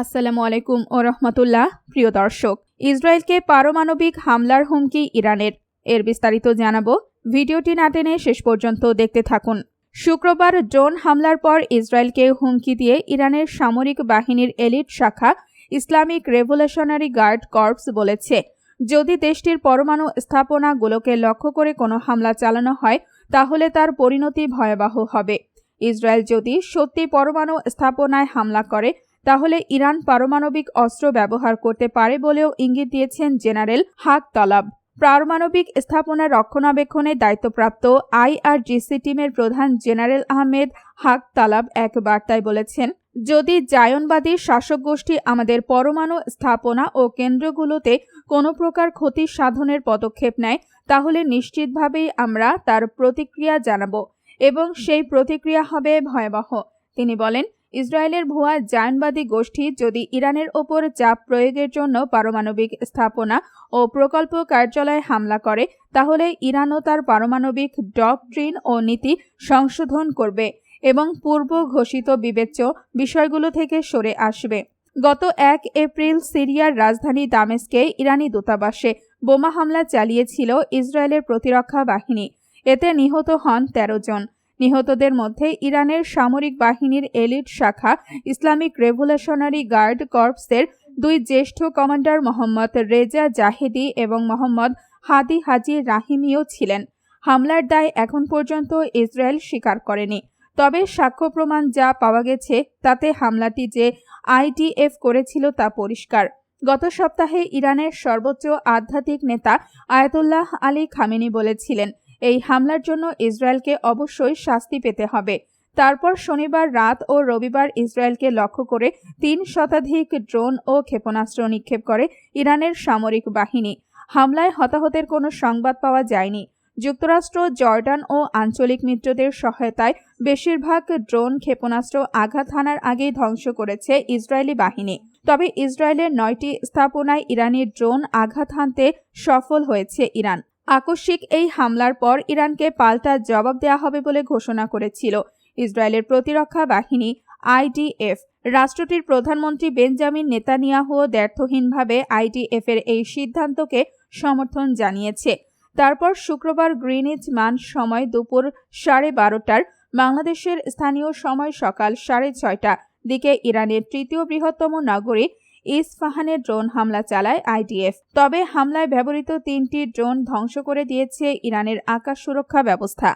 আসসালামু আলাইকুম ও রহমতুল্লাহ, প্রিয় দর্শক। ইসরায়েলকে পারমাণবিক হামলার হুমকি ইরানের। এর বিস্তারিত জানাব। ভিডিওটি না টেনে শেষ পর্যন্ত দেখতে থাকুন। শুক্রবার ড্রোন হামলার পর ইসরায়েলকে হুমকি দিয়ে ইরানের সামরিক বাহিনীর এলিট শাখা ইসলামিক রেভলিউশনারি গার্ড কর্পস বলেছে। যদি দেশটির পরমাণু স্থাপনাগুলোকে লক্ষ্য করে কোনো হামলা চালানো হয়, তাহলে তার পরিণতি ভয়াবহ হবে। ইসরায়েল যদি সত্যি পরমাণু স্থাপনায় হামলা করে তাহলে ইরান পারমাণবিক অস্ত্র ব্যবহার করতে পারে বলেও ইঙ্গিত দিয়েছেন জেনারেল হাক তলাব। পারমাণবিক স্থাপনা রক্ষণাবেক্ষণে দায়িত্বপ্রাপ্ত আইআরজিসি টিমের প্রধান জেনারেল আহমেদ হাক তালাব এক বার্তায় বলেছেন, যদি জায়নবাদী শাসক গোষ্ঠী আমাদের পরমাণু স্থাপনা ও কেন্দ্রগুলোতে কোনো প্রকার ক্ষতি সাধনের পদক্ষেপ নেয়, তাহলে নিশ্চিতভাবেই আমরা তার প্রতিক্রিয়া জানাব এবং সেই প্রতিক্রিয়া হবে ভয়াবহ। তিনি বলেন ইসরায়েলের ভুয়া জায়নবাদী গোষ্ঠী যদি ইরানের ওপর চাপ প্রয়োগের জন্য পারমাণবিক স্থাপনা ও প্রকল্প কার্যালয়ে হামলা করে, তাহলে ইরানও তার পারমাণবিক ডকট্রিন ও নীতি সংশোধন করবে এবং পূর্ব ঘোষিত বিবেচ্য বিষয়গুলো থেকে সরে আসবে। গত এক এপ্রিল সিরিয়ার রাজধানী দামেস্কে ইরানি দূতাবাসে বোমা হামলা চালিয়েছিল ইসরায়েলের প্রতিরক্ষা বাহিনী। এতে নিহত হন ১৩ জন। নিহতদের মধ্যে ইরানের সামরিক বাহিনীর এলিট শাখা, ইসলামিক রেভলিউশনারি গার্ড কর্পসের দুই জ্যেষ্ঠ কমান্ডার মোহাম্মদ রেজা জাহেদি এবং মোহাম্মদ হাদি হাজি রাহিমিও ছিলেন। হামলার দায় এখন পর্যন্ত ইসরায়েল স্বীকার করেনি। তবে সাক্ষ্য প্রমাণ যা পাওয়া গেছে, তাতে হামলাটি যে আইডিএফ করেছিল তা পরিষ্কার। গত সপ্তাহে ইরানের সর্বোচ্চ আধ্যাত্মিক নেতা আয়াতুল্লাহ আলী খামেনি বলেছিলেন এই হামলার জন্য ইসরায়েলকে অবশ্যই শাস্তি পেতে হবে। তারপর শনিবার রাত ও রবিবার ইসরায়েলকে লক্ষ্য করে তিন শতাধিক ড্রোন ও ক্ষেপণাস্ত্র নিক্ষেপ করে ইরানের সামরিক বাহিনী। হামলায় হতাহতের কোনো সংবাদ পাওয়া যায়নি। যুক্তরাষ্ট্র, জর্ডান ও আঞ্চলিক মিত্রদের সহায়তায় বেশিরভাগ ড্রোন ক্ষেপণাস্ত্র আঘাত হানার আগেই ধ্বংস করেছে ইসরায়েলি বাহিনী। তবে ইসরায়েলের নয়টি স্থাপনায় ইরানি ড্রোন আঘাত হানতে সফল হয়েছে ইরান। আকস্মিক এই হামলার পর ইরানকে পাল্টা জবাব দেওয়া হবে বলে ঘোষণা করেছিল ইসরায়েলের প্রতিরক্ষা বাহিনী আইডিএফ। রাষ্ট্রটির প্রধানমন্ত্রী বেঞ্জামিন নেতানিয়াহু ব্যর্থহীনভাবে আইডিএফ এর এই সিদ্ধান্তকে সমর্থন জানিয়েছে। তারপর শুক্রবার গ্রিনিচ মান সময় দুপুর সাড়ে বারোটার বাংলাদেশের স্থানীয় সময় সকাল সাড়ে ছয়টা দিকে ইরানের তৃতীয় বৃহত্তম নগরী ইসফাহানে ড্রোন হামলা চালায় আইডিএফ। তবে হামলায় ব্যবহৃত তিনটি ড্রোন ধ্বংস করে দিয়েছে ইরানের আকাশ সুরক্ষা ব্যবস্থা।